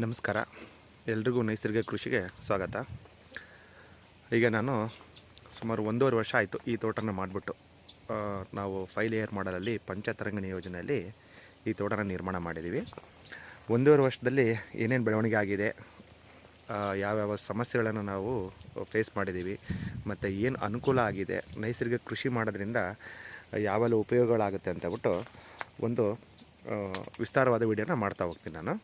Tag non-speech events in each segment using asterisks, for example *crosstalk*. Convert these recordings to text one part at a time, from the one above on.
ನಮಸ್ಕಾರ. ಎಲ್ರಿಗೂ ನೈಸರ್ಗಿಕ ಕೃಷಿಗೆ ಸ್ವಾಗತ. ಈಗ ನಾನು ಸುಮಾರು ಒಂದೂವರೆ ವರ್ಷ ಆಯಿತು ಈ ತೋಟನ ಮಾಡಿಬಿಟ್ಟು. ನಾವು ಫೈವ್ ಇಯರ್ ಮಾಡಲಲ್ಲಿ ಪಂಚತರಂಗಣಿ ಯೋಜನೆಯಲ್ಲಿ ಈ ತೋಟನ ನಿರ್ಮಾಣ ಮಾಡಿದ್ದೀವಿ. ಒಂದೂವರೆ ವರ್ಷದಲ್ಲಿ ಏನೇನು ಬೆಳವಣಿಗೆ ಆಗಿದೆ ಯಾವ್ಯಾವ ಸಮಸ್ಯೆಗಳನ್ನು ನಾವು ಫೇಸ್ ಮಾಡಿದ್ದೀವಿ, ಮತ್ತು ಏನು ಅನುಕೂಲ ಆಗಿದೆ, ನೈಸರ್ಗಿಕ ಕೃಷಿ ಮಾಡೋದ್ರಿಂದ ಯಾವೆಲ್ಲ ಉಪಯೋಗಗಳಾಗುತ್ತೆ ಅಂತ ಹೇಳ್ಬಿಟ್ಟು ಒಂದು ವಿಸ್ತಾರವಾದ ವಿಡಿಯೋನ ಮಾಡ್ತಾ ಹೋಗ್ತೀನಿ ನಾನು.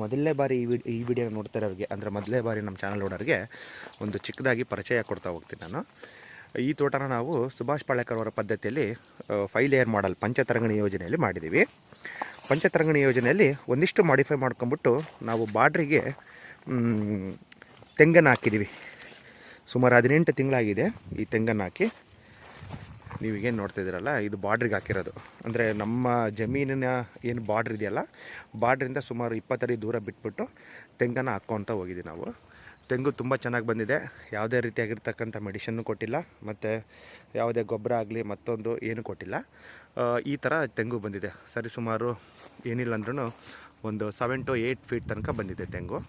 ಮೊದಲನೇ ಬಾರಿ ಈ ವಿಡ್ ಈ ವಿಡಿಯೋ ನೋಡ್ತಾ ಇರೋರಿಗೆ ಅಂದರೆ ಮೊದಲನೇ ಬಾರಿ ನಮ್ಮ ಚಾನಲ್ ನೋಡೋರಿಗೆ ಒಂದು ಚಿಕ್ಕದಾಗಿ ಪರಿಚಯ ಕೊಡ್ತಾ ಹೋಗ್ತೀನಿ ನಾನು. ಈ ತೋಟನ ನಾವು ಸುಭಾಷ್ ಪಾಳೇಕರ್ ಅವರ ಪದ್ಧತಿಯಲ್ಲಿ ಫೈವ್ ಲೇಯರ್ ಮಾಡಲ್ ಪಂಚತರಂಗಣಿ ಯೋಜನೆಯಲ್ಲಿ ಮಾಡಿದ್ದೀವಿ ಪಂಚತರಂಗಣಿ ಯೋಜನೆಯಲ್ಲಿ ಒಂದಿಷ್ಟು ಮಾಡಿಫೈ ಮಾಡ್ಕೊಂಬಿಟ್ಟು ನಾವು ಬಾಡ್ರಿಗೆ ತೆಂಗನ್ನು ಹಾಕಿದ್ದೀವಿ ಸುಮಾರು ಹದಿನೆಂಟು ತಿಂಗಳಾಗಿದೆ ಈ ತೆಂಗನ್ನು ಹಾಕಿ. ನೀವೀಗೇನು ನೋಡ್ತಿದ್ದೀರಲ್ಲ ಇದು ಬಾರ್ಡ್ರಿಗೆ ಹಾಕಿರೋದು. ಅಂದರೆ ನಮ್ಮ ಜಮೀನಿನ ಏನು ಬಾರ್ಡ್ರ್ ಇದೆಯಲ್ಲ ಬಾರ್ಡ್ರಿಂದ ಸುಮಾರು ಇಪ್ಪತ್ತಡಿ ದೂರ ಬಿಟ್ಬಿಟ್ಟು ತೆಂಗನ್ನು ಹಾಕ್ಕೊತ ಹೋಗಿದ್ದೀವಿ ನಾವು. ತೆಂಗು ತುಂಬ ಚೆನ್ನಾಗಿ ಬಂದಿದೆ. ಯಾವುದೇ ರೀತಿಯಾಗಿರ್ತಕ್ಕಂಥ ಮೆಡಿಷನ್ನು ಕೊಟ್ಟಿಲ್ಲ, ಮತ್ತು ಯಾವುದೇ ಗೊಬ್ಬರ ಆಗಲಿ ಮತ್ತೊಂದು ಏನು ಕೊಟ್ಟಿಲ್ಲ. ಈ ಥರ ತೆಂಗು ಬಂದಿದೆ. ಸರಿ, ಸುಮಾರು ಏನಿಲ್ಲ ಅಂದ್ರೂ ಒಂದು ಸೆವೆನ್ ಟು ಏಯ್ಟ್ ಫೀಟ್ ತನಕ ಬಂದಿದೆ ತೆಂಗು.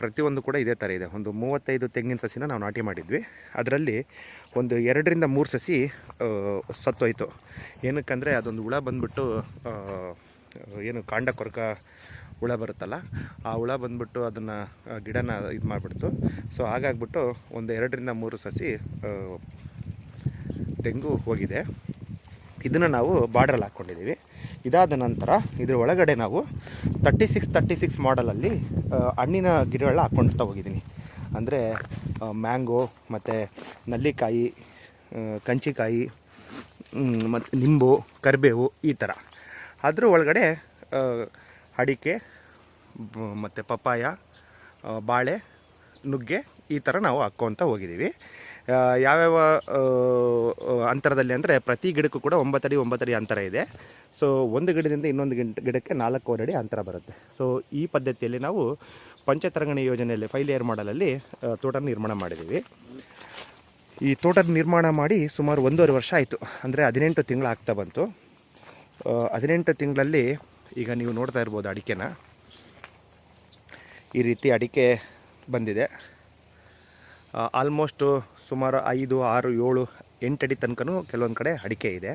ಪ್ರತಿಯೊಂದು ಕೂಡ ಇದೇ ಥರ ಇದೆ. ಒಂದು ಮೂವತ್ತೈದು ತೆಂಗಿನ ಸಸಿನ ನಾವು ನಾಟಿ ಮಾಡಿದ್ವಿ. ಅದರಲ್ಲಿ ಒಂದು ಎರಡರಿಂದ ಮೂರು ಸಸಿ ಸತ್ತೋಯ್ತು. ಏನಕ್ಕಂದರೆ ಅದೊಂದು ಹುಳ ಬಂದ್ಬಿಟ್ಟು ಏನು ಕಾಂಡ ಕೊರಕ ಹುಳ ಬರುತ್ತಲ್ಲ, ಆ ಹುಳ ಬಂದ್ಬಿಟ್ಟು ಅದನ್ನು ಗಿಡನ ಇದು ಮಾಡಿಬಿಡ್ತು. ಸೊ ಹಾಗಾಗ್ಬಿಟ್ಟು ಒಂದು ಎರಡರಿಂದ ಮೂರು ಸಸಿ ತೆಂಗು ಹೋಗಿದೆ. ಇದನ್ನು ನಾವು ಬಾರ್ಡ್ರಲ್ಲಿ ಹಾಕ್ಕೊಂಡಿದ್ದೀವಿ ಇದಾದ ನಂತರ ಇದ್ರ ಒಳಗಡೆ ನಾವು ತರ್ಟಿ ಸಿಕ್ಸ್ ತರ್ಟಿ ಸಿಕ್ಸ್ ಮಾಡಲಲ್ಲಿ ಹಣ್ಣಿನ ಗಿಡಗಳನ್ನ ಹಾಕ್ಕೊಳ್ತಾ ಹೋಗಿದ್ದೀನಿ. ಅಂದರೆ ಮ್ಯಾಂಗೋ ಮತ್ತು ನಲ್ಲಿಕಾಯಿ ಕಂಚಿಕಾಯಿ ಮತ್ತು ನಿಂಬು, ಕರಿಬೇವು ಈ ಥರ ಅದ್ರ ಒಳಗಡೆ ಅಡಿಕೆ ಮತ್ತು ಪಪ್ಪಾಯ ಬಾಳೆ, ನುಗ್ಗೆ ಈ ಥರ ನಾವು ಹಾಕ್ಕೊತ ಹೋಗಿದ್ದೀವಿ. ಯಾವ್ಯಾವ ಅಂತರದಲ್ಲಿ ಅಂದರೆ ಪ್ರತಿ ಗಿಡಕ್ಕೂ ಕೂಡ ಒಂಬತ್ತಡಿ ಒಂಬತ್ತಡಿ ಅಂತರ ಇದೆ. ಸೊ ಒಂದು ಗಿಡದಿಂದ ಇನ್ನೊಂದು ಗಿಡ, ಗಿಡಕ್ಕೆ ನಾಲ್ಕೂವರೆ ಅಡಿ ಅಂತರ ಬರುತ್ತೆ. ಸೊ ಈ ಪದ್ಧತಿಯಲ್ಲಿ ನಾವು ಪಂಚತರಂಗಣಿ ಯೋಜನೆಯಲ್ಲಿ ಫೈಲ್ ಇಯರ್ ಮಾಡಲಲ್ಲಿ ತೋಟ ನಿರ್ಮಾಣ ಮಾಡಿದ್ದೀವಿ. ಈ ತೋಟ ನಿರ್ಮಾಣ ಮಾಡಿ ಸುಮಾರು ಒಂದೂವರೆ ವರ್ಷ ಆಯಿತು. ಅಂದರೆ ಹದಿನೆಂಟು ತಿಂಗಳು ಆಗ್ತಾ ಬಂತು. ಹದಿನೆಂಟು ತಿಂಗಳಲ್ಲಿ ಈಗ ನೀವು ನೋಡ್ತಾ ಇರ್ಬೋದು ಅಡಿಕೆನ. ಈ ರೀತಿ ಅಡಿಕೆ ಬಂದಿದೆ. ಆಲ್ಮೋಸ್ಟು ಸುಮಾರು ಐದು, ಆರು, ಏಳು ಎಂಟಡಿ ತನಕನೂ ಕೆಲವೊಂದು ಕಡೆ ಅಡಿಕೆ ಇದೆ.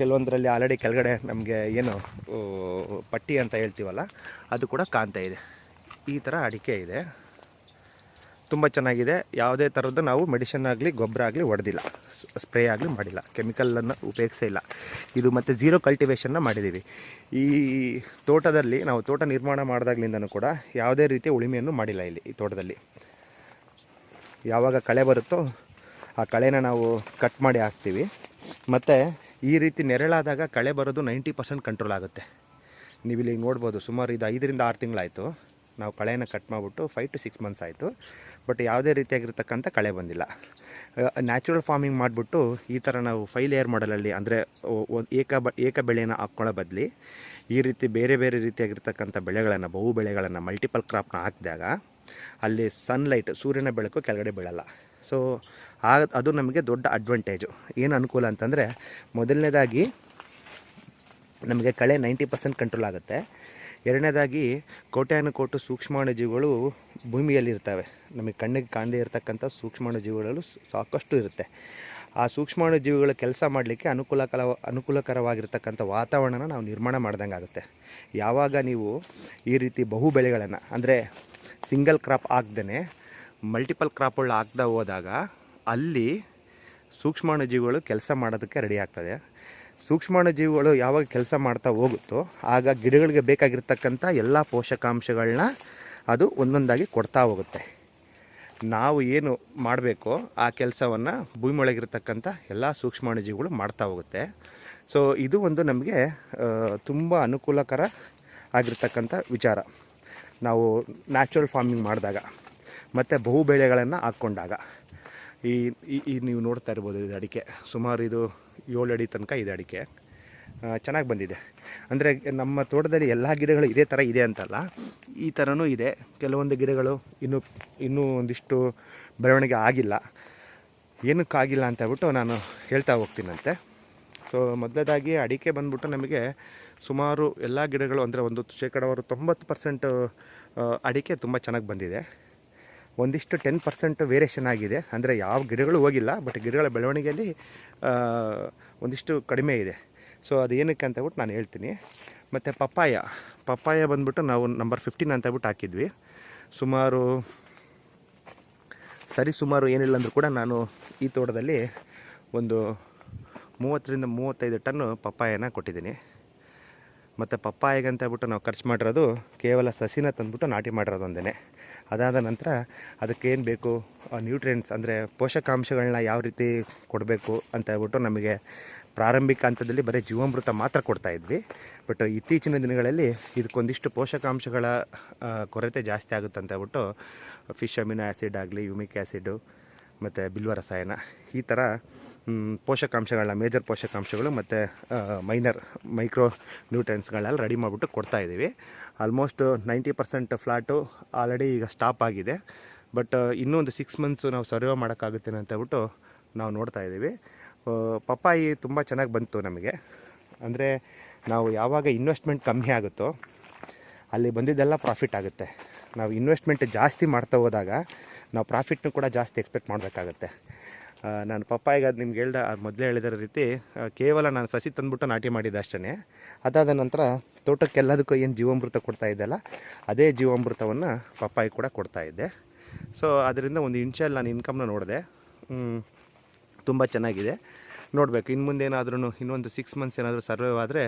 ಕೆಲವೊಂದರಲ್ಲಿ ಆಲ್ರೆಡಿ ಕೆಳಗಡೆ ನಮಗೆ ಏನು ಪಟ್ಟಿ ಅಂತ ಹೇಳ್ತೀವಲ್ಲ, ಅದು ಕೂಡ ಕಾಣ್ತಾ ಇದೆ. ಈ ಥರ ಅಡಿಕೆ ಇದೆ. ತುಂಬ ಚೆನ್ನಾಗಿದೆ. ಯಾವುದೇ ಥರದ್ದು ನಾವು ಮೆಡಿಷನ್ ಆಗಲಿ, ಗೊಬ್ಬರ ಆಗಲಿ ಹೊಡೆದಿಲ್ಲ ಸ್ಪ್ರೇ ಆಗಲಿ ಮಾಡಿಲ್ಲ. ಕೆಮಿಕಲನ್ನು ಉಪಯೋಗಿಸೇ ಇಲ್ಲ. ಇದು ಮತ್ತು ಝೀರೋ ಕಲ್ಟಿವೇಷನ್ನ ಮಾಡಿದ್ದೀವಿ ಈ ತೋಟದಲ್ಲಿ, ನಾವು ತೋಟ ನಿರ್ಮಾಣ ಮಾಡಿದಾಗ್ಲಿಂದನೂ ಕೂಡ ಯಾವುದೇ ರೀತಿಯ ಉಳಿಮೆಯನ್ನು ಮಾಡಿಲ್ಲ ಇಲ್ಲಿ ಈ ತೋಟದಲ್ಲಿ. ಯಾವಾಗ ಕಳೆ ಬರುತ್ತೋ ಆ ಕಳೆನ ನಾವು ಕಟ್ ಮಾಡಿ ಹಾಕ್ತೀವಿ. ಮತ್ತು ಈ ರೀತಿ ನೆರಳಾದಾಗ ಕಳೆ ಬರೋದು ನೈಂಟಿ ಪರ್ಸೆಂಟ್ ಕಂಟ್ರೋಲ್ ಆಗುತ್ತೆ. ನೀವು ಇಲ್ಲಿ ನೋಡ್ಬೋದು ಸುಮಾರು ಇದು ಐದರಿಂದ ಆರು ತಿಂಗಳಾಯಿತು. ನಾವು ಕಳೆನ ಕಟ್ ಮಾಡಿಬಿಟ್ಟು ಫೈವ್ ಟು ಸಿಕ್ಸ್ ಮಂತ್ಸ್ ಆಯಿತು. ಬಟ್ ಯಾವುದೇ ರೀತಿಯಾಗಿರ್ತಕ್ಕಂಥ ಕಳೆ ಬಂದಿಲ್ಲ. ನ್ಯಾಚುರಲ್ ಫಾರ್ಮಿಂಗ್ ಮಾಡಿಬಿಟ್ಟು ಈ ಥರ ನಾವು ಫೈಲ್ ಲೇಯರ್ ಮಾಡಲಲ್ಲಿ ಅಂದರೆ ಏಕ ಬ, ಏಕ ಬೆಳೆಯನ್ನು ಹಾಕ್ಕೊಳ್ಳೋ ಬದಲಿ ಈ ರೀತಿ ಬೇರೆ ಬೇರೆ ರೀತಿಯಾಗಿರ್ತಕ್ಕಂಥ ಬೆಳೆಗಳನ್ನು ಬಹು ಬೆಳೆಗಳನ್ನು ಮಲ್ಟಿಪಲ್ ಕ್ರಾಪ್ನ ಹಾಕಿದಾಗ ಅಲ್ಲಿ ಸನ್ಲೈಟ್ ಸೂರ್ಯನ ಬೆಳಕು ಕೆಳಗಡೆ ಬೀಳಲ್ಲ. ಸೊ ಆ, ಅದು ನಮಗೆ ದೊಡ್ಡ ಅಡ್ವಾಂಟೇಜು ಏನು ಅನುಕೂಲ ಅಂತಂದರೆ, ಮೊದಲನೇದಾಗಿ ನಮಗೆ ಕಳೆ ನೈಂಟಿ ಪರ್ಸೆಂಟ್ ಕಂಟ್ರೋಲ್ ಆಗುತ್ತೆ. ಎರಡನೇದಾಗಿ ಕೋಟ್ಯಾನುಕೋಟು ಭೂಮಿಯಲ್ಲಿ ಇರ್ತವೆ. ನಮಗೆ ಕಣ್ಣಿಗೆ ಕಾಣದೇ ಇರತಕ್ಕಂಥ ಸೂಕ್ಷ್ಮಾಣುಜೀವಿಗಳು ಸಾಕಷ್ಟು ಇರುತ್ತೆ. ಆ ಸೂಕ್ಷ್ಮಾಣುಜೀವಿಗಳ ಕೆಲಸ ಮಾಡಲಿಕ್ಕೆ ಅನುಕೂಲಕರ, ಅನುಕೂಲಕರವಾಗಿರ್ತಕ್ಕಂಥ ವಾತಾವರಣನ ನಾವು ನಿರ್ಮಾಣ ಮಾಡ್ದಂಗೆ ಆಗುತ್ತೆ ಯಾವಾಗ ನೀವು ಈ ರೀತಿ ಬಹು ಬೆಳೆಗಳನ್ನು ಅಂದರೆ ಸಿಂಗಲ್ ಕ್ರಾಪ್ ಹಾಕ್ದೇ ಮಲ್ಟಿಪಲ್ ಕ್ರಾಪ್ಗಳು ಹಾಕ್ತಾ ಹೋದಾಗ ಅಲ್ಲಿ ಸೂಕ್ಷ್ಮಾಣುಜೀವಿಗಳು ಕೆಲಸ ಮಾಡೋದಕ್ಕೆ ರೆಡಿ ಆಗ್ತದೆ. ಸೂಕ್ಷ್ಮಾಣುಜೀವಿಗಳು ಯಾವಾಗ ಕೆಲಸ ಮಾಡ್ತಾ ಹೋಗುತ್ತೋ, ಆಗ ಗಿಡಗಳಿಗೆ ಬೇಕಾಗಿರ್ತಕ್ಕಂಥ ಎಲ್ಲ ಪೋಷಕಾಂಶಗಳನ್ನ ಅದು ಒಂದೊಂದಾಗಿ ಕೊಡ್ತಾ ಹೋಗುತ್ತೆ. ನಾವು ಏನು ಮಾಡಬೇಕೋ ಆ ಕೆಲಸವನ್ನು ಭೂಮಿ ಒಳಗಿರ್ತಕ್ಕಂಥ ಎಲ್ಲ ಸೂಕ್ಷ್ಮಾಣುಜೀವಿಗಳು ಮಾಡ್ತಾ ಹೋಗುತ್ತೆ. ಸೊ ಇದು ಒಂದು ನಮಗೆ ತುಂಬ ಅನುಕೂಲಕರ ಆಗಿರ್ತಕ್ಕಂಥ ವಿಚಾರ. ನಾವು ನ್ಯಾಚುರಲ್ ಫಾರ್ಮಿಂಗ್ ಮಾಡಿದಾಗ ಮತ್ತು ಬಹು ಬೆಳೆಗಳನ್ನು ಹಾಕ್ಕೊಂಡಾಗ ಈ, ಈ- ನೀವು ನೋಡ್ತಾ ಇರ್ಬೋದು ಇದು ಅಡಿಕೆ. ಸುಮಾರು ಇದು ಏಳು ಅಡಿ ತನಕ ಇದೆ ಅಡಿಕೆ. ಚೆನ್ನಾಗಿ ಬಂದಿದೆ. ಅಂದರೆ ನಮ್ಮ ತೋಟದಲ್ಲಿ ಎಲ್ಲ ಗಿಡಗಳು ಇದೇ ಥರ ಇದೆ ಅಂತಲ್ಲ, ಈ ಥರನೂ ಇದೆ. ಕೆಲವೊಂದು ಗಿಡಗಳು ಇನ್ನೂ ಇನ್ನೂ ಒಂದಿಷ್ಟು ಬೆಳವಣಿಗೆ ಆಗಿಲ್ಲ. ಏನಕ್ಕಾಗಿಲ್ಲ ಅಂತ ಹೇಳ್ಬಿಟ್ಟು ನಾನು ಹೇಳ್ತಾ ಹೋಗ್ತೀನಂತೆ. ಸೊ ಮೊದಲದಾಗಿ ಅಡಿಕೆ ಬಂದ್ಬಿಟ್ಟು ನಮಗೆ ಸುಮಾರು ಎಲ್ಲ ಗಿಡಗಳು ಅಂದರೆ ಒಂದು ಶೇಕಡಾವಾರು ತೊಂಬತ್ತು ಪರ್ಸೆಂಟ್ ಅಡಿಕೆ ತುಂಬ ಚೆನ್ನಾಗಿ ಬಂದಿದೆ. ಒಂದಿಷ್ಟು ಟೆನ್ ಪರ್ಸೆಂಟ್ ವೇರಿಯೇಷನ್ ಆಗಿದೆ. ಅಂದರೆ ಯಾವ ಗಿಡಗಳು ಹೋಗಿಲ್ಲ ಬಟ್ ಗಿಡಗಳ ಬೆಳವಣಿಗೆಯಲ್ಲಿ ಒಂದಿಷ್ಟು ಕಡಿಮೆ ಇದೆ. ಸೊ ಅದು ಏನಕ್ಕೆ ಅಂತ ಹೇಳ್ಬಿಟ್ಟು ನಾನು ಹೇಳ್ತೀನಿ. ಮತ್ತು ಪಪ್ಪಾಯ. ಪಪ್ಪಾಯ ಬಂದ್ಬಿಟ್ಟು ನಾವು ನಂಬರ್ ಫಿಫ್ಟೀನ್ ಅಂತ ಹೇಳ್ಬಿಟ್ಟು ಹಾಕಿದ್ವಿ. ಸುಮಾರು, ಸರಿ ಸುಮಾರು ಏನಿಲ್ಲ ಅಂದರೂ ಕೂಡ ನಾನು ಈ ತೋಟದಲ್ಲಿ ಒಂದು ಮೂವತ್ತರಿಂದ ಮೂವತ್ತೈದು ಟನ್ನು ಪಪ್ಪಾಯನ ಕೊಟ್ಟಿದ್ದೀನಿ. ಮತ್ತು ಪಪ್ಪಾಯಿಗೆ ಅಂತ ಹೇಳ್ಬಿಟ್ಟು ನಾವು ಖರ್ಚು ಮಾಡಿರೋದು ಕೇವಲ ಸಸಿನ ತಂದ್ಬಿಟ್ಟು ನಾಟಿ ಮಾಡಿರೋದು ಒಂದೇ ಅದಾದ ನಂತರ ಅದಕ್ಕೇನು ಬೇಕು? ನ್ಯೂಟ್ರಿಯೆಂಟ್ಸ್ ಅಂದರೆ ಪೋಷಕಾಂಶಗಳನ್ನ ಯಾವ ರೀತಿ ಕೊಡಬೇಕು ಅಂತ ಹೇಳ್ಬಿಟ್ಟು ನಮಗೆ ಪ್ರಾರಂಭಿಕ ಹಂತದಲ್ಲಿ ಬರೀ ಜೀವಾಮೃತ ಮಾತ್ರ ಕೊಡ್ತಾ ಇದ್ವಿ. ಬಟ್ ಇತ್ತೀಚಿನ ದಿನಗಳಲ್ಲಿ ಇದಕ್ಕೊಂದಿಷ್ಟು ಪೋಷಕಾಂಶಗಳ ಕೊರತೆ ಜಾಸ್ತಿ ಆಗುತ್ತೆ ಅಂತ ಹೇಳ್ಬಿಟ್ಟು ಫಿಶ್ ಅಮಿನೋ ಆ್ಯಸಿಡ್ ಆಗಲಿ ಯುಮಿಕ್ ಆ್ಯಸಿಡು ಮತ್ತು ಬಿಲ್ವ ರಸಾಯನ ಈ ಥರ ಪೋಷಕಾಂಶಗಳನ್ನ ಮೇಜರ್ ಪೋಷಕಾಂಶಗಳು ಮತ್ತು ಮೈನರ್ ಮೈಕ್ರೋ ನ್ಯೂಟ್ರೆನ್ಸ್ಗಳೆಲ್ಲ ರೆಡಿ ಮಾಡಿಬಿಟ್ಟು ಕೊಡ್ತಾ ಇದ್ದೀವಿ almost ninety percent flat already ಈಗ ಸ್ಟಾಪ್ ಆಗಿದೆ. ಬಟ್ ಇನ್ನೊಂದು ಸಿಕ್ಸ್ ಮಂತ್ಸು ನಾವು ಸರ್ವೆ ಮಾಡೋಕ್ಕಾಗುತ್ತೆ ಅಂತ ಹೇಳ್ಬಿಟ್ಟು ನಾವು ನೋಡ್ತಾ ಇದ್ದೀವಿ ಪಪ್ಪಾಯಿ ತುಂಬ ಚೆನ್ನಾಗಿ ಬಂತು ನಮಗೆ. ಅಂದರೆ ನಾವು ಯಾವಾಗ ಇನ್ವೆಸ್ಟ್ಮೆಂಟ್ ಕಮ್ಮಿ ಆಗುತ್ತೋ, ಅಲ್ಲಿ ಬಂದಿದ್ದೆಲ್ಲ ಪ್ರಾಫಿಟ್ ಆಗುತ್ತೆ. ನಾವು ಇನ್ವೆಸ್ಟ್ಮೆಂಟ್ ಜಾಸ್ತಿ ಮಾಡ್ತಾ ಹೋದಾಗ ನಾವು ಪ್ರಾಫಿಟ್ನೂ ಕೂಡ ಜಾಸ್ತಿ ಎಕ್ಸ್ಪೆಕ್ಟ್ ಮಾಡಬೇಕಾಗತ್ತೆ. ನಾನು ಪಪ್ಪಾಯಿಗೆ ಅದು ನಿಮ್ಗೆ ಹೇಳ್ದ ಮೊದಲೇ ಹೇಳಿದಿರೋ ರೀತಿ ಕೇವಲ ನಾನು ಸಸಿ ತಂದ್ಬಿಟ್ಟು ನಾಟಿ ಮಾಡಿದ್ದೆ ಅಷ್ಟೇ ಅದಾದ ನಂತರ ತೋಟಕ್ಕೆಲ್ಲದಕ್ಕೂ ಏನು ಜೀವಾಮೃತ ಕೊಡ್ತಾ ಇದ್ದಲ್ಲ ಅದೇ ಜೀವಾಮೃತವನ್ನು ಪಪ್ಪಾಯಿ ಕೂಡ ಕೊಡ್ತಾ ಇದ್ದೆ. ಸೊ ಅದರಿಂದ ಒಂದು ಇಂಚಲ್ಲಿ ನಾನು ಇನ್ಕಮ್ನ ನೋಡಿದೆ. ತುಂಬ ಚೆನ್ನಾಗಿದೆ. ನೋಡಬೇಕು ಇನ್ನು ಮುಂದೆ ಏನಾದ್ರೂ ಇನ್ನೊಂದು ಸಿಕ್ಸ್ ಮಂತ್ಸ್ ಏನಾದರೂ ಸರ್ವೈವ್ ಆದರೆ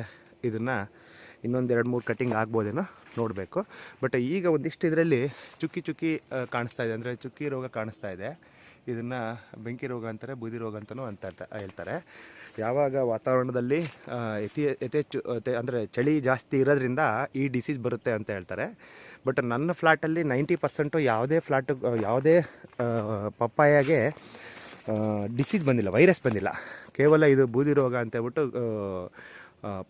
ಇದನ್ನು ಇನ್ನೊಂದು ಎರಡು ಮೂರು ಕಟ್ಟಿಂಗ್ ಆಗ್ಬೋದೇನೋ ನೋಡಬೇಕು. ಬಟ್ ಈಗ ಒಂದಿಷ್ಟು ಇದರಲ್ಲಿ ಚುಕ್ಕಿ ಚುಕ್ಕಿ ಕಾಣಿಸ್ತಾ ಇದೆ. ಅಂದರೆ ಚುಕ್ಕಿ ರೋಗ ಕಾಣಿಸ್ತಾ ಇದೆ. ಇದನ್ನು ಬೆಂಕಿ ರೋಗ ಅಂತಾರೆ, ಬೂದಿ ರೋಗ ಅಂತಲೂ ಅಂತ ಹೇಳ್ತಾರೆ. ಯಾವಾಗ ವಾತಾವರಣದಲ್ಲಿ ಯಥೇ ಯಥಿ, ಯಥೇಚ್ಚು ಅಂದರೆ ಚಳಿ ಜಾಸ್ತಿ ಇರೋದ್ರಿಂದ ಈ ಡಿಸೀಸ್ ಬರುತ್ತೆ ಅಂತ ಹೇಳ್ತಾರೆ. ಬಟ್ ನನ್ನ ಫ್ಲ್ಯಾಟಲ್ಲಿ ನೈಂಟಿ ಪರ್ಸೆಂಟು ಯಾವುದೇ ಫ್ಲ್ಯಾಟು ಯಾವುದೇ ಪಪ್ಪಾಯಾಗೆ ಡಿಸೀಸ್ ಬಂದಿಲ್ಲ ವೈರಸ್ ಬಂದಿಲ್ಲ. ಕೇವಲ ಇದು ಬೂದಿ ರೋಗ ಅಂತ ಹೇಳ್ಬಿಟ್ಟು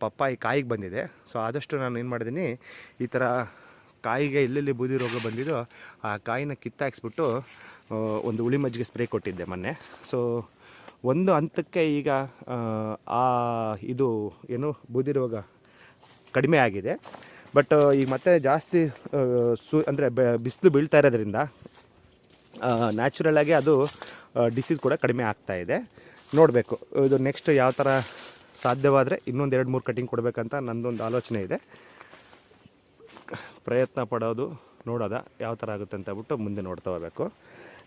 ಪಪ್ಪಾಯಿ ಕಾಯಿಗೆ ಬಂದಿದೆ. ಸೊ ಆದಷ್ಟು ನಾನು ಏನು ಮಾಡಿದ್ದೀನಿ ಈ ಥರ ಕಾಯಿಗೆ ಎಲ್ಲೆಲ್ಲಿ ಬೂದಿ ರೋಗ ಬಂದಿದೋ ಆ ಕಾಯಿನ ಕಿತ್ತಾಕ್ಸ್ಬಿಟ್ಟು ಒಂದು ಉಳಿ ಮಜ್ಜಿಗೆ ಸ್ಪ್ರೇ ಕೊಟ್ಟಿದ್ದೆ ಮೊನ್ನೆ. ಸೊ ಒಂದು ಹಂತಕ್ಕೆ ಈಗ ಆ, ಇದು ಏನು ಬೂದಿ ರೋಗ ಕಡಿಮೆ ಆಗಿದೆ. ಬಟ್ ಈಗ ಮತ್ತೆ ಜಾಸ್ತಿ ಸು ಅಂದರೆ ಬಿಸಿಲು ಬೀಳ್ತಾ ಇರೋದ್ರಿಂದ ನ್ಯಾಚುರಲ್ ಆಗಿ ಅದು ಡಿಸೀಸ್ ಕೂಡ ಕಡಿಮೆ ಆಗ್ತಾ ಇದೆ. ನೋಡಬೇಕು ಇದು ನೆಕ್ಸ್ಟ್ ಯಾವ ಥರ ಸಾಧ್ಯವಾದರೆ ಇನ್ನೊಂದು ಎರಡು ಮೂರು ಕಟಿಂಗ್ ಕೊಡಬೇಕಂತ ನನ್ನದೊಂದು ಆಲೋಚನೆ ಇದೆ. ಪ್ರಯತ್ನ ಪಡೋದು, ನೋಡೋದ ಯಾವ ಥರ ಆಗುತ್ತೆ ಅಂತ ಹೇಳ್ಬಿಟ್ಟು ಮುಂದೆ ನೋಡ್ತಾ ಹೋಗಬೇಕು.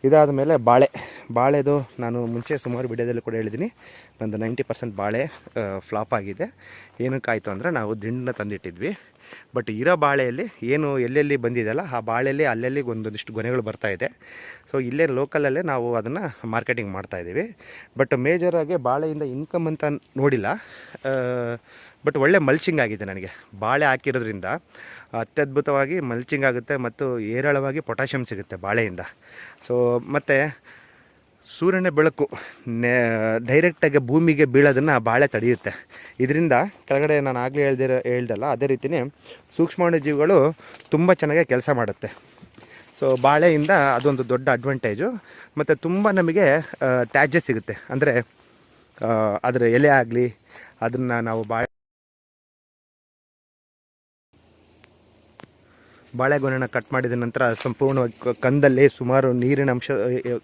ಇದಾದ ಮೇಲೆ ಬಾಳೆ. ಬಾಳೆದು ನಾನು ಮುಂಚೆ ಸುಮಾರು ವಿಡಿಯೋದಲ್ಲಿ ಕೂಡ ಹೇಳಿದ್ದೀನಿ ನಂದು ನೈಂಟಿ ಪರ್ಸೆಂಟ್ ಬಾಳೆ ಫ್ಲಾಪ್ ಆಗಿದೆ. ಏನಕ್ಕಾಯಿತು ಅಂದರೆ ನಾವು ದಿಂಡನ್ನ ತಂದಿಟ್ಟಿದ್ವಿ. ಬಟ್ ಇರೋ ಬಾಳೆಯಲ್ಲಿ ಏನು ಎಲ್ಲೆಲ್ಲಿ ಬಂದಿದೆಯಲ್ಲ ಆ ಬಾಳೆಯಲ್ಲಿ ಅಲ್ಲೆಲ್ಲಿ ಒಂದೊಂದಿಷ್ಟು ಗೊನೆಗಳು ಬರ್ತಾ ಇದೆ. ಸೊ ಇಲ್ಲೇ ಲೋಕಲಲ್ಲೇ ನಾವು ಅದನ್ನು ಮಾರ್ಕೆಟಿಂಗ್ ಮಾಡ್ತಾಯಿದ್ದೀವಿ ಬಟ್ ಮೇಜರಾಗಿ ಬಾಳೆಯಿಂದ ಇನ್ಕಮ್ ಅಂತ ನೋಡಿಲ್ಲ. ಬಟ್ ಒಳ್ಳೆ ಮಲ್ಚಿಂಗ್ ಆಗಿದೆ ನನಗೆ. ಬಾಳೆ ಹಾಕಿರೋದ್ರಿಂದ ಅತ್ಯದ್ಭುತವಾಗಿ ಮಲ್ಚಿಂಗ್ ಆಗುತ್ತೆ ಮತ್ತು ಏರಳವಾಗಿ ಪೊಟ್ಯಾಷಿಯಮ್ ಸಿಗುತ್ತೆ ಬಾಳೆಯಿಂದ. ಸೊ ಮತ್ತು ಸೂರ್ಯನ ಬೆಳಕು ನೆ ಡೈರೆಕ್ಟಾಗಿ ಭೂಮಿಗೆ ಬೀಳೋದನ್ನು ಬಾಳೆ ತಡೆಯುತ್ತೆ. ಇದರಿಂದ ಕೆಳಗಡೆ ನಾನು ಆಗಲೇ ಹೇಳ್ದಿರೋ, ಹೇಳ್ದಲ್ಲ, ಅದೇ ರೀತಿಯೇ ಸೂಕ್ಷ್ಮಾಣುಜೀವಿಗಳು ತುಂಬ ಚೆನ್ನಾಗಿ ಕೆಲಸ ಮಾಡುತ್ತೆ. ಸೊ ಬಾಳೆಯಿಂದ ಅದೊಂದು ದೊಡ್ಡ ಅಡ್ವಾಂಟೇಜು ಮತ್ತು ತುಂಬ ನಮಗೆ ತ್ಯಾಜ್ಯ ಸಿಗುತ್ತೆ. ಅಂದರೆ ಅದರ ಎಲೆ ಆಗಲಿ, ಅದನ್ನು ನಾವು ಬಾಳೆ ಬಾಳೆಗೊನೆನ ಕಟ್ ಮಾಡಿದ ನಂತರ ಸಂಪೂರ್ಣವಾಗಿ ಕಂದಲ್ಲಿ ಸುಮಾರು ನೀರಿನ ಅಂಶ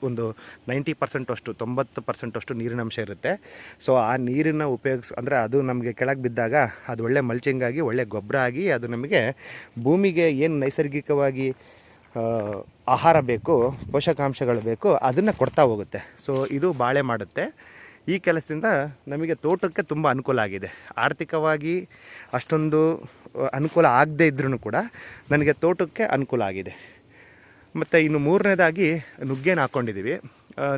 ಒಂದು ನೈಂಟಿ ಪರ್ಸೆಂಟ್ ಅಷ್ಟು, ತೊಂಬತ್ತು ಪರ್ಸೆಂಟ್ ಅಷ್ಟು ನೀರಿನ ಅಂಶ ಇರುತ್ತೆ. ಸೊ ಆ ನೀರನ್ನು ಉಪಯೋಗಿಸ್, ಅಂದರೆ ಅದು ನಮಗೆ ಕೆಳಗೆ ಬಿದ್ದಾಗ ಅದು ಒಳ್ಳೆ ಮಲ್ಚಿಂಗ್ ಆಗಿ, ಒಳ್ಳೆ ಗೊಬ್ಬರ ಆಗಿ, ಅದು ನಮಗೆ ಭೂಮಿಗೆ ಏನು ನೈಸರ್ಗಿಕವಾಗಿ ಆಹಾರ ಬೇಕು, ಪೋಷಕಾಂಶಗಳು ಬೇಕು, ಅದನ್ನು ಕೊಡ್ತಾ ಹೋಗುತ್ತೆ. ಸೊ ಇದು ಬಾಳೆ ಮಾಡುತ್ತೆ. ಈ ಕೆಲಸದಿಂದ ನಮಗೆ ತೋಟಕ್ಕೆ ತುಂಬ ಅನುಕೂಲ ಆಗಿದೆ. ಆರ್ಥಿಕವಾಗಿ ಅಷ್ಟೊಂದು ಅನುಕೂಲ ಆಗದೇ ಇದ್ರೂ ಕೂಡ ನನಗೆ ತೋಟಕ್ಕೆ ಅನುಕೂಲ ಆಗಿದೆ. ಮತ್ತು ಇನ್ನು ಮೂರನೇದಾಗಿ ನುಗ್ಗೆನ ಹಾಕ್ಕೊಂಡಿದ್ದೀವಿ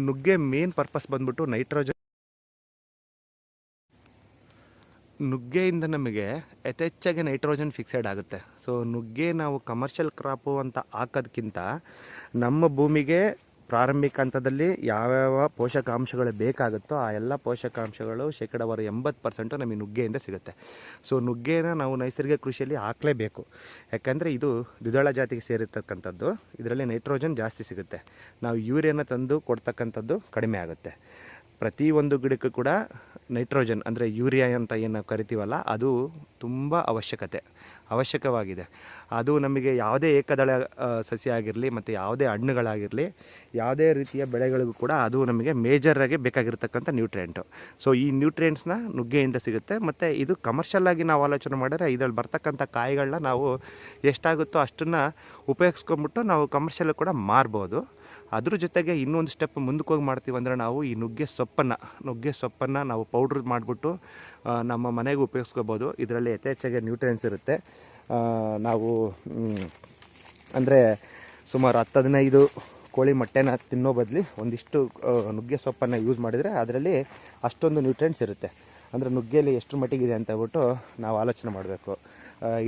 ನುಗ್ಗೆ ಮೇನ್ ಪರ್ಪಸ್ ಬಂದ್ಬಿಟ್ಟು ನೈಟ್ರೋಜನ್ ನುಗ್ಗೆಯಿಂದ ನಮಗೆ ಯಥೇಚ್ಛಾಗಿ ನೈಟ್ರೋಜನ್ ಫಿಕ್ಸೆಡ್ ಆಗುತ್ತೆ. ಸೊ ನುಗ್ಗೆ ನಾವು ಕಮರ್ಷಿಯಲ್ ಕ್ರಾಪು ಅಂತ ಹಾಕೋದಕ್ಕಿಂತ ನಮ್ಮ ಭೂಮಿಗೆ ಪ್ರಾರಂಭಿಕ ಹಂತದಲ್ಲಿ ಯಾವ್ಯಾವ ಪೋಷಕಾಂಶಗಳು ಬೇಕಾಗುತ್ತೋ ಆ ಎಲ್ಲ ಪೋಷಕಾಂಶಗಳು ಶೇಕಡಾವಾರು ಎಂಬತ್ತು ಪರ್ಸೆಂಟು ನಮಗೆ ನುಗ್ಗೆಯಿಂದ ಸಿಗುತ್ತೆ. ಸೊ ನುಗ್ಗೆನ ನಾವು ನೈಸರ್ಗಿಕ ಕೃಷಿಯಲ್ಲಿ ಹಾಕಲೇಬೇಕು. ಯಾಕಂದರೆ ಇದು ದ್ವಿದಳ ಜಾತಿಗೆ ಸೇರಿರ್ತಕ್ಕಂಥದ್ದು. ಇದರಲ್ಲಿ ನೈಟ್ರೋಜನ್ ಜಾಸ್ತಿ ಸಿಗುತ್ತೆ. ನಾವು ಯೂರಿಯಾನ ತಂದು ಕೊಡ್ತಕ್ಕಂಥದ್ದು ಕಡಿಮೆ ಆಗುತ್ತೆ. ಪ್ರತಿಯೊಂದು ಗಿಡಕ್ಕೂ ಕೂಡ ನೈಟ್ರೋಜನ್ ಅಂದರೆ ಯೂರಿಯಾ ಅಂತ ಏನು ಕರಿತೀವಲ್ಲ, ಅದು ತುಂಬ ಅವಶ್ಯಕತೆ. ಅವಶ್ಯಕವಾಗಿದೆ. ಅದು ನಮಗೆ ಯಾವುದೇ ಏಕದಳ ಸಸಿ ಸಸ್ಯ ಆಗಿರಲಿ ಮತ್ತು ಯಾವುದೇ ಹಣ್ಣುಗಳಾಗಿರಲಿ, ಯಾವುದೇ ರೀತಿಯ ಬೆಳೆಗಳಿಗೂ ಕೂಡ ಅದು ನಮಗೆ ಮೇಜರಾಗಿ ಬೇಕಾಗಿರ್ತಕ್ಕಂಥ ನ್ಯೂಟ್ರಿಯೆಂಟು ಸೊ ಈ ನ್ಯೂಟ್ರಿಯೆಂಟ್ಸ್ನ ನುಗ್ಗೆಯಿಂದ ಸಿಗುತ್ತೆ. ಮತ್ತು ಇದು ಕಮರ್ಷಿಯಲ್ ಆಗಿ ನಾವು ಆಲೋಚನೆ ಮಾಡಿದ್ರೆ ಇದರಲ್ಲಿ ಬರ್ತಕ್ಕಂಥ ಕಾಯಿಗಳನ್ನ ನಾವು ಎಷ್ಟಾಗುತ್ತೋ ಅಷ್ಟನ್ನು ಉಪಯೋಗಿಸ್ಕೊಂಬಿಟ್ಟು ನಾವು ಕಮರ್ಷಿಯಲ್ ಕೂಡ ಮಾರ್ಬೋದು. ಅದ್ರ ಜೊತೆಗೆ ಇನ್ನೊಂದು ಸ್ಟೆಪ್ ಮುಂದಕ್ಕೆ ಹೋಗಿ ಮಾಡ್ತೀವಿ ಅಂದರೆ ನಾವು ಈ ನುಗ್ಗೆ ಸೊಪ್ಪನ್ನು ನುಗ್ಗೆ ಸೊಪ್ಪನ್ನು ನಾವು ಪೌಡ್ರ್ ಮಾಡಿಬಿಟ್ಟು ನಮ್ಮ ಮನೆಗೆ ಉಪಯೋಗಿಸ್ಕೋಬೋದು. ಇದರಲ್ಲಿ ಯಥೇಚ್ಛಾಗಿ ನ್ಯೂಟ್ರಿಯನ್ಸ್ ಇರುತ್ತೆ. ನಾವು ಅಂದರೆ ಸುಮಾರು ಹತ್ತು ಹದಿನೈದು ಕೋಳಿ ಮೊಟ್ಟೆನ ತಿನ್ನೋ ಬದಲಿ ಒಂದಿಷ್ಟು ನುಗ್ಗೆ ಸೊಪ್ಪನ್ನು ಯೂಸ್ ಮಾಡಿದರೆ ಅದರಲ್ಲಿ ಅಷ್ಟೊಂದು ನ್ಯೂಟ್ರಿಯೆಂಟ್ಸ್ ಇರುತ್ತೆ. ಅಂದರೆ ನುಗ್ಗೆಯಲ್ಲಿ ಎಷ್ಟು ಮಟ್ಟಿಗಿದೆ ಅಂತ ಹೇಳ್ಬಿಟ್ಟು ನಾವು ಆಲೋಚನೆ ಮಾಡಬೇಕು.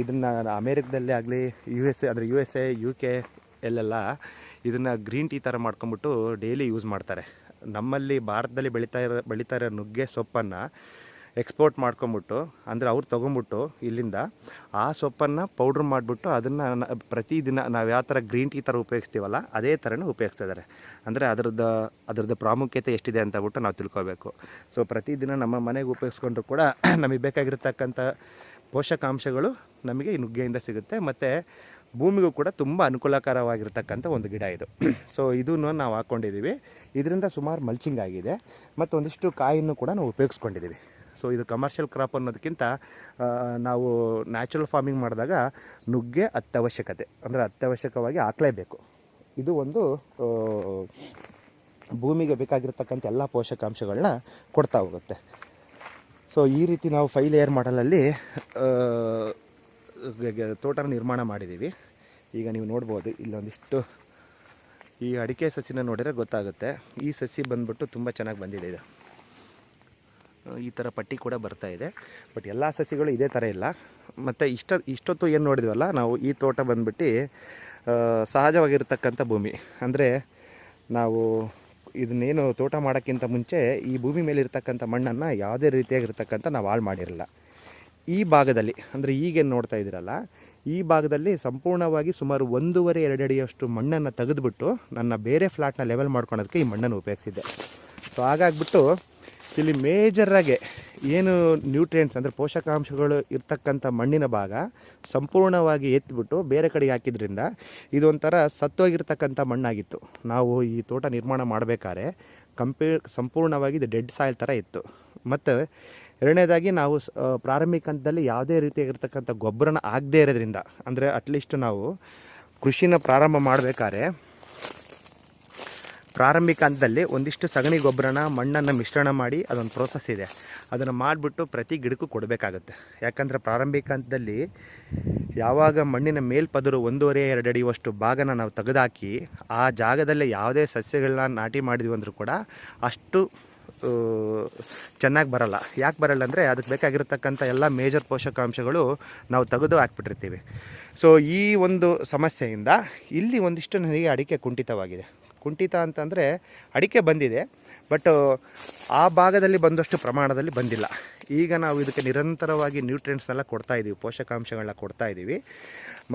ಇದನ್ನು ಅಮೇರಿಕದಲ್ಲಿ ಆಗಲಿ ಯು ಎಸ್ ಎ ಅಂದರೆ U S A U K ಎಲ್ಲೆಲ್ಲ ಇದನ್ನು ಗ್ರೀನ್ ಟೀ ಥರ ಮಾಡ್ಕೊಂಬಿಟ್ಟು ಡೈಲಿ ಯೂಸ್ ಮಾಡ್ತಾರೆ. ನಮ್ಮಲ್ಲಿ ಭಾರತದಲ್ಲಿ ಬೆಳೀತಾ ಇರೋ ಬೆಳೀತಾ ಇರೋ ನುಗ್ಗೆ ಸೊಪ್ಪನ್ನು ಎಕ್ಸ್ಪೋರ್ಟ್ ಮಾಡ್ಕೊಂಬಿಟ್ಟು, ಅಂದರೆ ಅವ್ರು ತೊಗೊಂಬಿಟ್ಟು ಇಲ್ಲಿಂದ ಆ ಸೊಪ್ಪನ್ನು ಪೌಡ್ರ್ ಮಾಡಿಬಿಟ್ಟು ಅದನ್ನು ಪ್ರತಿದಿನ ನಾವು ಯಾವ ಥರ ಗ್ರೀನ್ ಟೀ ಥರ ಉಪಯೋಗಿಸ್ತೀವಲ್ಲ, ಅದೇ ಥರನೇ ಉಪಯೋಗಿಸ್ತಾ ಇದ್ದಾರೆ ಅಂದರೆ ಅದರದ್ದು ಅದರದ್ದು ಪ್ರಾಮುಖ್ಯತೆ ಎಷ್ಟಿದೆ ಅಂತ ಬಿಟ್ಟು ನಾವು ತಿಳ್ಕೊಬೇಕು. ಸೊ ಪ್ರತಿದಿನ ನಮ್ಮ ಮನೆಗೆ ಉಪಯೋಗಿಸ್ಕೊಂಡ್ರು ಕೂಡ *clears throat* ನಮಗೆ ಬೇಕಾಗಿರ್ತಕ್ಕಂಥ ಪೋಷಕಾಂಶಗಳು ನಮಗೆ ಈ ನುಗ್ಗೆಯಿಂದ ಸಿಗುತ್ತೆ. ಮತ್ತು ಭೂಮಿಗೂ ಕೂಡ ತುಂಬ ಅನುಕೂಲಕರವಾಗಿರ್ತಕ್ಕಂಥ ಒಂದು ಗಿಡ ಇದು. ಸೊ ಇದನ್ನು ನಾವು ಹಾಕ್ಕೊಂಡಿದ್ದೀವಿ ಇದರಿಂದ ಸುಮಾರು ಮಲ್ಚಿಂಗ್ ಆಗಿದೆ. ಮತ್ತು ಒಂದಿಷ್ಟು ಕಾಯಿಯನ್ನು ಕೂಡ ನಾವು ಉಪಯೋಗಿಸ್ಕೊಂಡಿದ್ದೀವಿ. ಸೊ ಇದು ಕಮರ್ಷಿಯಲ್ ಕ್ರಾಪ್ ಅನ್ನೋದಕ್ಕಿಂತ ನಾವು ನ್ಯಾಚುರಲ್ ಫಾರ್ಮಿಂಗ್ ಮಾಡಿದಾಗ ನುಗ್ಗೆ ಅತ್ಯವಶ್ಯಕತೆ. ಅಂದರೆ ಅತ್ಯವಶ್ಯಕವಾಗಿ ಹಾಕಲೇಬೇಕು. ಇದು ಒಂದು ಭೂಮಿಗೆ ಬೇಕಾಗಿರ್ತಕ್ಕಂಥ ಎಲ್ಲ ಪೋಷಕಾಂಶಗಳನ್ನ ಕೊಡ್ತಾ ಹೋಗುತ್ತೆ. ಸೊ ಈ ರೀತಿ ನಾವು ಫೈಲ್ ಏರ್ ಮಾಡಲಲ್ಲಿ ತೋಟನ ನಿರ್ಮಾಣ ಮಾಡಿದ್ದೀವಿ. ಈಗ ನೀವು ನೋಡ್ಬೋದು, ಇಲ್ಲೊಂದಿಷ್ಟು ಈ ಅಡಿಕೆ ಸಸಿನ ನೋಡಿದರೆ ಗೊತ್ತಾಗುತ್ತೆ. ಈ ಸಸಿ ಬಂದ್ಬಿಟ್ಟು ತುಂಬ ಚೆನ್ನಾಗಿ ಬಂದಿದೆ ಇದು. ಈ ಥರ ಪಟ್ಟಿ ಕೂಡ ಬರ್ತಾ ಇದೆ. ಬಟ್ ಎಲ್ಲ ಸಸಿಗಳು ಇದೇ ಥರ ಇಲ್ಲ. ಮತ್ತು ಇಷ್ಟ, ಇಷ್ಟೊತ್ತು ಏನು ನೋಡಿದ್ವಲ್ಲ, ನಾವು ಈ ತೋಟ ಬಂದ್ಬಿಟ್ಟು ಸಹಜವಾಗಿರತಕ್ಕಂಥ ಭೂಮಿ. ಅಂದರೆ ನಾವು ಇದನ್ನೇನು ತೋಟ ಮಾಡೋಕ್ಕಿಂತ ಮುಂಚೆ ಈ ಭೂಮಿ ಮೇಲಿರ್ತಕ್ಕಂಥ ಮಣ್ಣನ್ನು ಯಾವುದೇ ರೀತಿಯಾಗಿರ್ತಕ್ಕಂಥ ನಾವು ಹಾಳು ಮಾಡಿರಲ್ಲ. ಈ ಭಾಗದಲ್ಲಿ, ಅಂದರೆ ಈಗೇನು ನೋಡ್ತಾ ಇದ್ದೀರಲ್ಲ, ಈ ಭಾಗದಲ್ಲಿ ಸಂಪೂರ್ಣವಾಗಿ ಸುಮಾರು ಒಂದೂವರೆ ಎರಡು ಅಡಿಯಷ್ಟು ಮಣ್ಣನ್ನು ತೆಗೆದುಬಿಟ್ಟು ನನ್ನ ಬೇರೆ ಫ್ಲಾಟ್ನ ಲೆವೆಲ್ ಮಾಡ್ಕೊಳೋದಕ್ಕೆ ಈ ಮಣ್ಣನ್ನು ಉಪಯೋಗಿಸಿದ್ದೆ. ಸೊ ಹಾಗಾಗ್ಬಿಟ್ಟು ಇಲ್ಲಿ ಮೇಜರಾಗೆ ಏನು ನ್ಯೂಟ್ರಿಯೆಂಟ್ಸ್ ಅಂದರೆ ಪೋಷಕಾಂಶಗಳು ಇರ್ತಕ್ಕಂಥ ಮಣ್ಣಿನ ಭಾಗ ಸಂಪೂರ್ಣವಾಗಿ ಎತ್ತಿಬಿಟ್ಟು ಬೇರೆ ಕಡೆಗೆ ಹಾಕಿದ್ರಿಂದ ಇದೊಂಥರ ಸತ್ತೋಗಿರ್ತಕ್ಕಂಥ ಮಣ್ಣಾಗಿತ್ತು. ನಾವು ಈ ತೋಟ ನಿರ್ಮಾಣ ಮಾಡಬೇಕಾದ್ರೆ ಕಂಪೇ, ಸಂಪೂರ್ಣವಾಗಿ ಇದು ಡೆಡ್ ಸಾಯಿಲ್ ಥರ ಇತ್ತು. ಮತ್ತು ಎರಡನೇದಾಗಿ ನಾವು ಪ್ರಾರಂಭಿಕ ಹಂತದಲ್ಲಿ ಯಾವುದೇ ರೀತಿಯಾಗಿರ್ತಕ್ಕಂಥ ಗೊಬ್ಬರನ ಆಗದೇ ಇರೋದ್ರಿಂದ, ಅಂದರೆ ಅಟ್ಲೀಸ್ಟ್ ನಾವು ಕೃಷಿನ ಪ್ರಾರಂಭ ಮಾಡಬೇಕಾದ್ರೆ ಪ್ರಾರಂಭಿಕ ಹಂತದಲ್ಲಿ ಒಂದಿಷ್ಟು ಸಗಣಿ ಗೊಬ್ಬರನ, ಮಣ್ಣನ್ನು ಮಿಶ್ರಣ ಮಾಡಿ ಅದೊಂದು ಪ್ರೋಸೆಸ್ ಇದೆ. ಅದನ್ನು ಮಾಡಿಬಿಟ್ಟು ಪ್ರತಿ ಗಿಡಕ್ಕೂ ಕೊಡಬೇಕಾಗುತ್ತೆ. ಯಾಕಂದರೆ ಪ್ರಾರಂಭಿಕ ಹಂತದಲ್ಲಿ ಯಾವಾಗ ಮಣ್ಣಿನ ಮೇಲ್ಪದರು ಒಂದೂವರೆ ಎರಡು ಅಡಿಯುವಷ್ಟು ಭಾಗನ ನಾವು ತೆಗೆದಾಕಿ, ಆ ಜಾಗದಲ್ಲೇ ಯಾವುದೇ ಸಸ್ಯಗಳನ್ನ ನಾಟಿ ಮಾಡಿದ್ವಿ ಅಂದರೂ ಕೂಡ ಅಷ್ಟು ಚೆನ್ನಾಗಿ ಬರಲ್ಲ. ಯಾಕೆ ಬರಲ್ಲ ಅಂದರೆ ಅದಕ್ಕೆ ಬೇಕಾಗಿರತಕ್ಕಂಥ ಎಲ್ಲ ಮೇಜರ್ ಪೋಷಕಾಂಶಗಳು ನಾವು ತೆಗೆದು ಹಾಕ್ಬಿಟ್ಟಿರ್ತೀವಿ. ಸೊ ಈ ಒಂದು ಸಮಸ್ಯೆಯಿಂದ ಇಲ್ಲಿ ಒಂದಿಷ್ಟು ನನಗೆ ಅಡಿಕೆ ಕುಂಠಿತವಾಗಿದೆ. ಕುಂಠಿತ ಅಂತಂದರೆ ಅಡಿಕೆ ಬಂದಿದೆ. ಬಟ್ ಆ ಭಾಗದಲ್ಲಿ ಬಂದಷ್ಟು ಪ್ರಮಾಣದಲ್ಲಿ ಬಂದಿಲ್ಲ. ಈಗ ನಾವು ಇದಕ್ಕೆ ನಿರಂತರವಾಗಿ ನ್ಯೂಟ್ರಿಯೆಂಟ್ಸ್ನೆಲ್ಲ ಕೊಡ್ತಾ ಇದ್ದೀವಿ ಪೋಷಕಾಂಶಗಳನ್ನ ಕೊಡ್ತಾ ಇದ್ದೀವಿ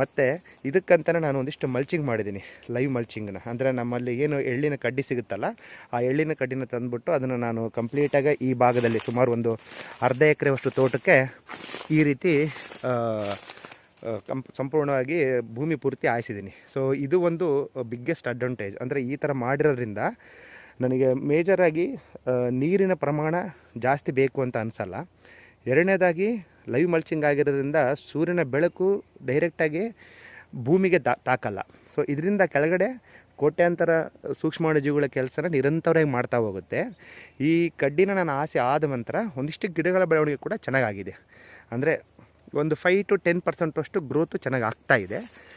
ಮತ್ತು ಇದಕ್ಕಂತಲೇ ನಾನು ಒಂದಿಷ್ಟು ಮಲ್ಚಿಂಗ್ ಮಾಡಿದ್ದೀನಿ ಲೈವ್ ಮಲ್ಚಿಂಗ್ನ ಅಂದರೆ ನಮ್ಮಲ್ಲಿ ಏನು ಎಳ್ಳಿನ ಕಡ್ಡಿ ಸಿಗುತ್ತಲ್ಲ, ಆ ಎಳ್ಳಿನ ಕಡ್ಡಿನ ತಂದುಬಿಟ್ಟು ಅದನ್ನು ನಾನು ಕಂಪ್ಲೀಟಾಗಿ ಈ ಭಾಗದಲ್ಲಿ ಸುಮಾರು ಒಂದು ಅರ್ಧ ಎಕರೆವಷ್ಟು ತೋಟಕ್ಕೆ ಈ ರೀತಿ ಕಂಪ್, ಸಂಪೂರ್ಣವಾಗಿ ಭೂಮಿ ಪೂರ್ತಿ ಆಯಿಸಿದ್ದೀನಿ ಸೊ ಇದು ಒಂದು ಬಿಗ್ಗೆಸ್ಟ್ ಅಡ್ವಾಂಟೇಜ್ ಅಂದರೆ ಈ ಥರ ಮಾಡಿರೋದ್ರಿಂದ ನನಗೆ ಮೇಜರಾಗಿ ನೀರಿನ ಪ್ರಮಾಣ ಜಾಸ್ತಿ ಬೇಕು ಅಂತ ಅನಿಸಲ್ಲ. ಎರಡನೇದಾಗಿ ಲೈವ್ ಮಲ್ಚಿಂಗ್ ಆಗಿರೋದ್ರಿಂದ ಸೂರ್ಯನ ಬೆಳಕು ಡೈರೆಕ್ಟಾಗಿ ಭೂಮಿಗೆ ತಾ ತಾಕಲ್ಲ. ಸೊ ಇದರಿಂದ ಕೆಳಗಡೆ ಕೋಟ್ಯಾಂತರ ಸೂಕ್ಷ್ಮಾಣುಜೀವಿಗಳ ಕೆಲಸನ ನಿರಂತರವಾಗಿ ಮಾಡ್ತಾ ಹೋಗುತ್ತೆ. ಈ ಕಡ್ಡಿನ ನಾನು ಆಸೆ ಆದ ನಂತರ ಒಂದಿಷ್ಟು ಗಿಡಗಳ ಬೆಳವಣಿಗೆ ಕೂಡ ಚೆನ್ನಾಗಾಗಿದೆ. ಅಂದರೆ ಒಂದು ಫೈವ್ ಟು ಟೆನ್ ಪರ್ಸೆಂಟಷ್ಟು ಗ್ರೋತು ಚೆನ್ನಾಗಿ ಆಗ್ತಾ ಇದೆ. ಆ,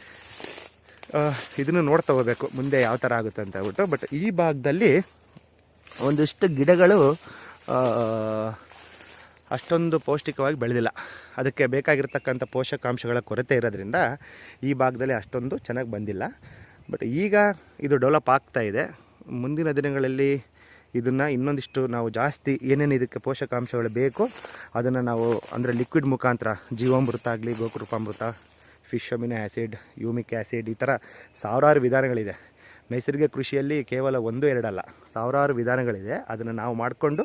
ಇದನ್ನು ನೋಡ್ತಾ ಹೋಗಬೇಕು, ಮುಂದೆ ಯಾವ ಥರ ಆಗುತ್ತೆ ಅಂತ ಹೇಳ್ಬಿಟ್ಟು. ಬಟ್ ಈ ಭಾಗದಲ್ಲಿ ಒಂದಿಷ್ಟು ಗಿಡಗಳು ಅಷ್ಟೊಂದು ಪೌಷ್ಟಿಕವಾಗಿ ಬೆಳೆದಿಲ್ಲ. ಅದಕ್ಕೆ ಬೇಕಾಗಿರ್ತಕ್ಕಂಥ ಪೋಷಕಾಂಶಗಳ ಕೊರತೆ ಇರೋದ್ರಿಂದ ಈ ಭಾಗದಲ್ಲಿ ಅಷ್ಟೊಂದು ಚೆನ್ನಾಗಿ ಬಂದಿಲ್ಲ. ಬಟ್ ಈಗ ಇದು ಡೆವಲಪ್ ಆಗ್ತಾ ಇದೆ. ಮುಂದಿನ ದಿನಗಳಲ್ಲಿ ಇದನ್ನು ಇನ್ನೊಂದಿಷ್ಟು ನಾವು ಜಾಸ್ತಿ ಏನೇನು ಇದಕ್ಕೆ ಪೋಷಕಾಂಶಗಳು ಬೇಕು, ಅದನ್ನು ನಾವು ಅಂದರೆ ಲಿಕ್ವಿಡ್ ಮುಖಾಂತರ, ಜೀವಾಮೃತ ಆಗಲಿ, ಗೋಕೃಪಾಮೃತ fish amino acid humic acid ಈ ಥರ ಸಾವಿರಾರು ವಿಧಾನಗಳಿದೆ. ನೈಸರ್ಗಿಕ ಕೃಷಿಯಲ್ಲಿ ಕೇವಲ ಒಂದು, ಎರಡಲ್ಲ, ಸಾವಿರಾರು ವಿಧಾನಗಳಿದೆ. ಅದನ್ನು ನಾವು ಮಾಡಿಕೊಂಡು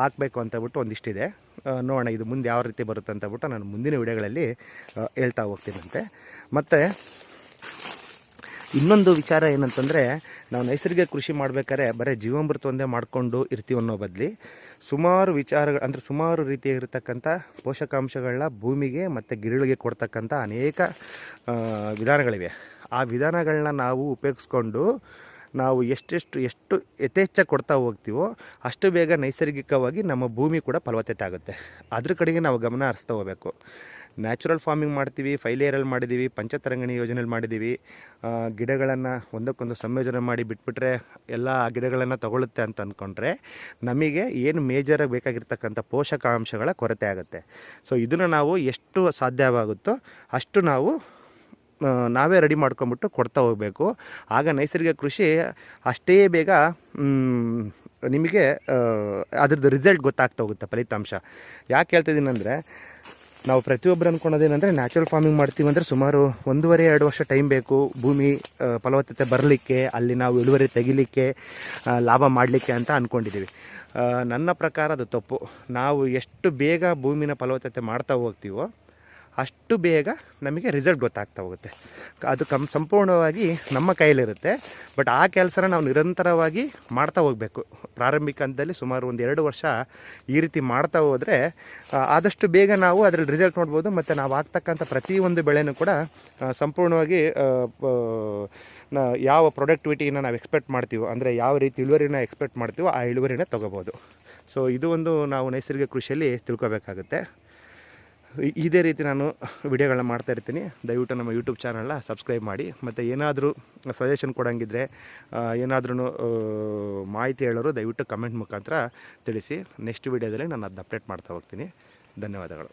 ಹಾಕಬೇಕು ಅಂತ ಬಿಟ್ಟು ಒಂದಿಷ್ಟಿದೆ. ನೋಡೋಣ ಇದು ಮುಂದೆ ಯಾವ ರೀತಿ ಬರುತ್ತೆ ಅಂತ ಬಿಟ್ಟು ನಾನು ಮುಂದಿನ ವಿಡಿಯೋಗಳಲ್ಲಿ ಹೇಳ್ತಾ ಹೋಗ್ತೀನಂತೆ. ಮತ್ತು ಇನ್ನೊಂದು ವಿಚಾರ ಏನಂತಂದರೆ, ನಾವು ನೈಸರ್ಗಿಕ ಕೃಷಿ ಮಾಡಬೇಕಾದ್ರೆ ಬರೀ ಜೀವಾಮೃತ ಒಂದೇ ಮಾಡಿಕೊಂಡು ಇರ್ತೀವಿ ಅನ್ನೋ ಬದಲಿ ಸುಮಾರು ವಿಚಾರಗಳು, ಅಂದರೆ ಸುಮಾರು ರೀತಿಯಾಗಿರ್ತಕ್ಕಂಥ ಪೋಷಕಾಂಶಗಳನ್ನ ಭೂಮಿಗೆ ಮತ್ತು ಗಿಡಗಳಿಗೆ ಕೊಡ್ತಕ್ಕಂಥ ಅನೇಕ ವಿಧಾನಗಳಿವೆ. ಆ ವಿಧಾನಗಳನ್ನ ನಾವು ಉಪಯೋಗಿಸ್ಕೊಂಡು ನಾವು ಎಷ್ಟೆಷ್ಟು, ಎಷ್ಟು ಯಥೇಚ್ಛ ಕೊಡ್ತಾ ಹೋಗ್ತೀವೋ ಅಷ್ಟು ಬೇಗ ನೈಸರ್ಗಿಕವಾಗಿ ನಮ್ಮ ಭೂಮಿ ಕೂಡ ಫಲವತ್ತತೆ ಆಗುತ್ತೆ. ಅದ್ರ ಕಡೆಗೆ ನಾವು ಗಮನ ಹರಿಸ್ತಾ ಹೋಗಬೇಕು. ನ್ಯಾಚುರಲ್ ಫಾರ್ಮಿಂಗ್ ಮಾಡ್ತೀವಿ ಫೈಲೇರಲ್ಲಿ ಮಾಡಿದ್ದೀವಿ ಪಂಚತರಂಗಿಣಿ ಯೋಜನೆಯಲ್ಲಿ ಮಾಡಿದ್ದೀವಿ ಗಿಡಗಳನ್ನು ಒಂದಕ್ಕೊಂದು ಸಂಯೋಜನೆ ಮಾಡಿ ಬಿಟ್ಬಿಟ್ರೆ ಎಲ್ಲ ಗಿಡಗಳನ್ನು ತಗೊಳುತ್ತೆ ಅಂತ ಅಂದ್ಕೊಂಡ್ರೆ ನಮಗೆ ಏನು ಮೇಜರಾಗಿ ಬೇಕಾಗಿರ್ತಕ್ಕಂಥ ಪೋಷಕಾಂಶಗಳ ಕೊರತೆ ಆಗುತ್ತೆ. ಸೊ ಇದನ್ನು ನಾವು ಎಷ್ಟು ಸಾಧ್ಯವಾಗುತ್ತೋ ಅಷ್ಟು ನಾವು ನಾವೇ ರೆಡಿ ಮಾಡ್ಕೊಂಬಿಟ್ಟು ಕೊಡ್ತಾ ಹೋಗಬೇಕು. ಆಗ ನೈಸರ್ಗಿಕ ಕೃಷಿ ಅಷ್ಟೇ ಬೇಗ ನಿಮಗೆ ಅದ್ರದ್ದು ರಿಸಲ್ಟ್ ಗೊತ್ತಾಗ್ತಾ ಹೋಗುತ್ತೆ ಫಲಿತಾಂಶ. ಯಾಕೆ ಹೇಳ್ತಿದ್ದೀನಿ ಅಂದರೆ ನಾವು ಪ್ರತಿಯೊಬ್ಬರು ಅಂದ್ಕೊಳೋದೇನೆಂದರೆ ನ್ಯಾಚುರಲ್ ಫಾರ್ಮಿಂಗ್ ಮಾಡ್ತೀವಿ ಅಂದರೆ ಸುಮಾರು ಒಂದೂವರೆ, ಎರಡು ವರ್ಷ ಟೈಮ್ ಬೇಕು ಭೂಮಿ ಫಲವತ್ತತೆ ಬರಲಿಕ್ಕೆ, ಅಲ್ಲಿ ನಾವು ಇಳುವರಿ ತೆಗಿಲಿಕ್ಕೆ ಲಾಭ ಮಾಡಲಿಕ್ಕೆ ಅಂತ ಅಂದ್ಕೊಂಡಿದ್ದೀವಿ ನನ್ನ ಪ್ರಕಾರ ಅದು ತಪ್ಪು. ನಾವು ಎಷ್ಟು ಬೇಗ ಭೂಮಿನ ಫಲವತ್ತತೆ ಮಾಡ್ತಾ ಹೋಗ್ತೀವೋ ಅಷ್ಟು ಬೇಗ ನಮಗೆ ರಿಸಲ್ಟ್ ಗೊತ್ತಾಗ್ತಾ ಹೋಗುತ್ತೆ. ಅದು ಕಮ್, ಸಂಪೂರ್ಣವಾಗಿ ನಮ್ಮ ಕೈಯಲ್ಲಿರುತ್ತೆ. ಬಟ್ ಆ ಕೆಲಸನ ನಾವು ನಿರಂತರವಾಗಿ ಮಾಡ್ತಾ ಹೋಗಬೇಕು. ಪ್ರಾರಂಭಿಕ ಹಂತದಲ್ಲಿ ಸುಮಾರು ಒಂದು ಎರಡು ವರ್ಷ ಈ ರೀತಿ ಮಾಡ್ತಾ ಹೋದರೆ ಆದಷ್ಟು ಬೇಗ ನಾವು ಅದರಲ್ಲಿ ರಿಸಲ್ಟ್ ನೋಡ್ಬೋದು, ಮತ್ತು ನಾವು ಆಗ್ತಕ್ಕಂಥ ಪ್ರತಿಯೊಂದು ಬೆಳೆನೂ ಕೂಡ ಸಂಪೂರ್ಣವಾಗಿ ಯಾವ ಪ್ರೊಡಕ್ಟಿವಿಟಿನ ನಾವು ಎಕ್ಸ್ಪೆಕ್ಟ್ ಮಾಡ್ತೀವೋ, ಅಂದರೆ ಯಾವ ರೀತಿ ಇಳುವರಿನ ಎಕ್ಸ್ಪೆಕ್ಟ್ ಮಾಡ್ತೀವೋ, ಆ ಇಳುವರಿನ ತೊಗೋಬೋದು. ಸೊ ಇದು ಒಂದು ನಾವು ನೈಸರ್ಗಿಕ ಕೃಷಿಯಲ್ಲಿ ತಿಳ್ಕೊಬೇಕಾಗುತ್ತೆ. ಇದೇ ರೀತಿ ನಾನು ವಿಡಿಯೋಗಳನ್ನ ಮಾಡ್ತಾ ಇರ್ತೀನಿ. ದಯವಿಟ್ಟು ನಮ್ಮ ಯೂಟ್ಯೂಬ್ ಚಾನಲ್ನ ಸಬ್ಸ್ಕ್ರೈಬ್ ಮಾಡಿ. ಮತ್ತು ಏನಾದರೂ ಸಜೆಷನ್ ಕೊಡೋಂಗಿದ್ರೆ ಏನಾದ್ರೂ ಮಾಹಿತಿ ಹೇಳೋರು ದಯವಿಟ್ಟು ಕಮೆಂಟ್ ಮುಖಾಂತರ ತಿಳಿಸಿ. ನೆಕ್ಸ್ಟ್ ವಿಡಿಯೋದಲ್ಲಿ ನಾನು ಅದನ್ನ ಅಪ್ಡೇಟ್ ಮಾಡ್ತಾ ಹೋಗ್ತೀನಿ. ಧನ್ಯವಾದಗಳು.